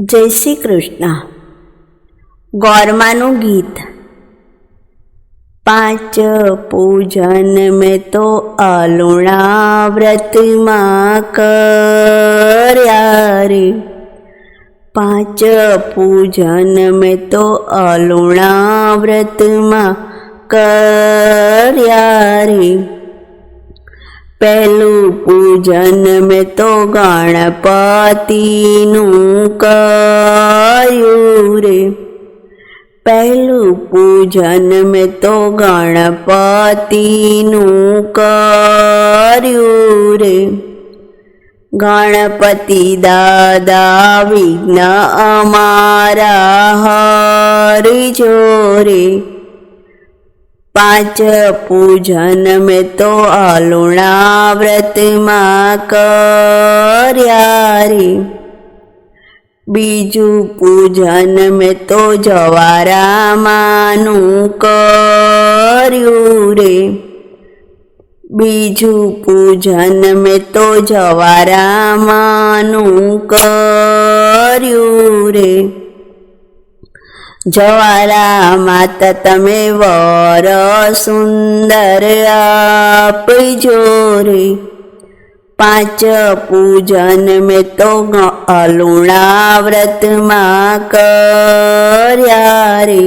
જય શ્રી કૃષ્ણ. ગોરમાનું ગીત. પાંચ પૂજન મેં તો અલુણા વ્રતમાં કર્યા રે. પાંચ પૂજન મેં તો અલુણા વ્રતમાં કર્યા રે. પહેલું પૂજન મેં તો ગણપતિનું કર્યું રે. પહેલું પૂજન મેં તો ગણપતિનું કર્યું રે. ગણપતિ દાદા વિઘ્ન અમારા હરિજો રે. પાંચ પૂજન મેં તો અલુણા વ્રતમાં કર્યા રે. બીજું પૂજન મેં તો જવારામાનું કર્યું રે. બીજું પૂજન મેં તો જવારામાનું કર્યું રે. જવારા માતા તમે વર સુંદર આપજો રે પાંચ પૂજન મેં તો અલુણા વ્રતમાં કર્યા રે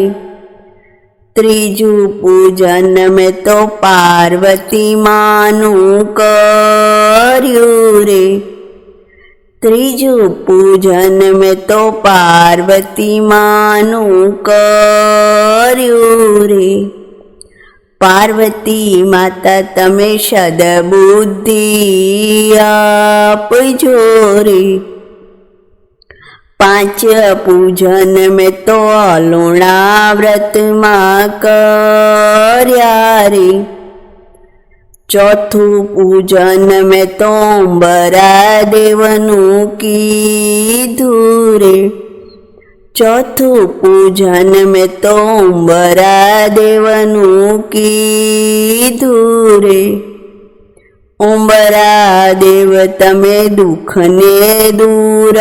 ત્રીજું પૂજન મેં તો પાર્વતી માનું કર્યું રે. ત્રીજું પૂજન મેં તો પાર્વતી માનું કર્યું રે. પાર્વતી માતા તમે સદબુદ્ધિ આપજો રે. પાંચ પૂજન મેં તો અલુણા વ્રતમાં કર્યા રે. ચોથું પૂજન મેં તોંબરા દેવનું કીધું રે. ચોથું પૂજન મેં તોંબરા દેવનું કીધું રે. ઉંબરા દેવ, તમે દુઃખને દૂર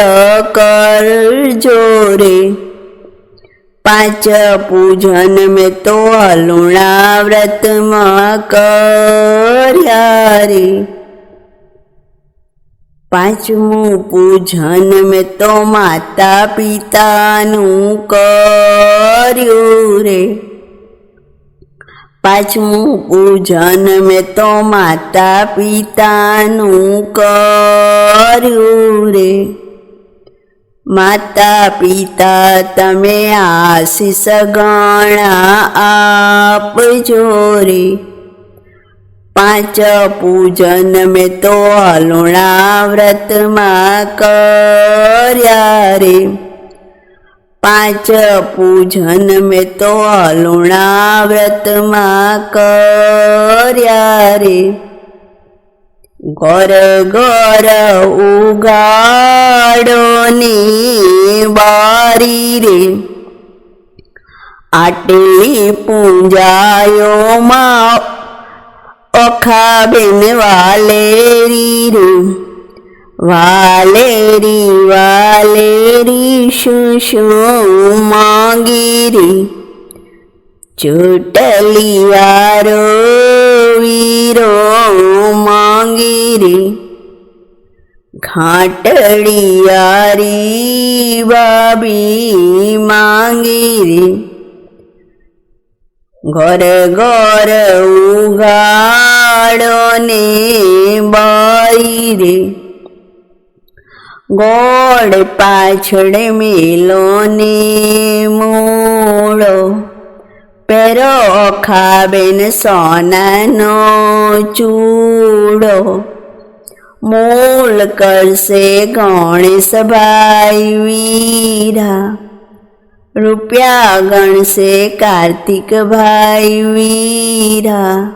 કરજો રે. પાંચ પૂજન મેં તો હલુણા વ્રતમાં કર્યા રે પાંચમું પૂજન મેં તો માતા પિતાનું કર્યું રે પાંચમું પૂજન મેં તો માતા પિતાનું કર્યું રે માતા પિતા, તમે આશીષ ગણા આપજો રે. પાંચ પૂજન મેં તો અલુણા વ્રતમાં કર્યા રે. પાંચ પૂજન મેં તો અલુણા વ્રતમાં કર્યા રે. ગોર ગોર ઉગાડોની બારી રે આટલી પૂંજાયોમાં ઓખા બેન વાલેરી રે વાલેરી વાલેરી શું શું માંગી રે ચૂંટલી વારો વીરો માંગીરી ઘાટડિયારી બાબી માંગીરી ઘર ઘર ઉગાડો ને બાઈ રે ગોળ પાછળ મેલો ને મૂળો પેરો ખાબેન સોનાનો ચૂડો. મૂળ કરશે ગણેશભાઈ વીરા. રૂપિયા ગણશે કાર્તિકભાઈ વીરા.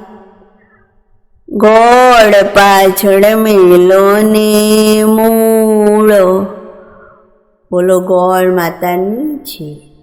ગોળ પાછળ મેલો ને મૂળો. બોલો ગોળ માતાની છે.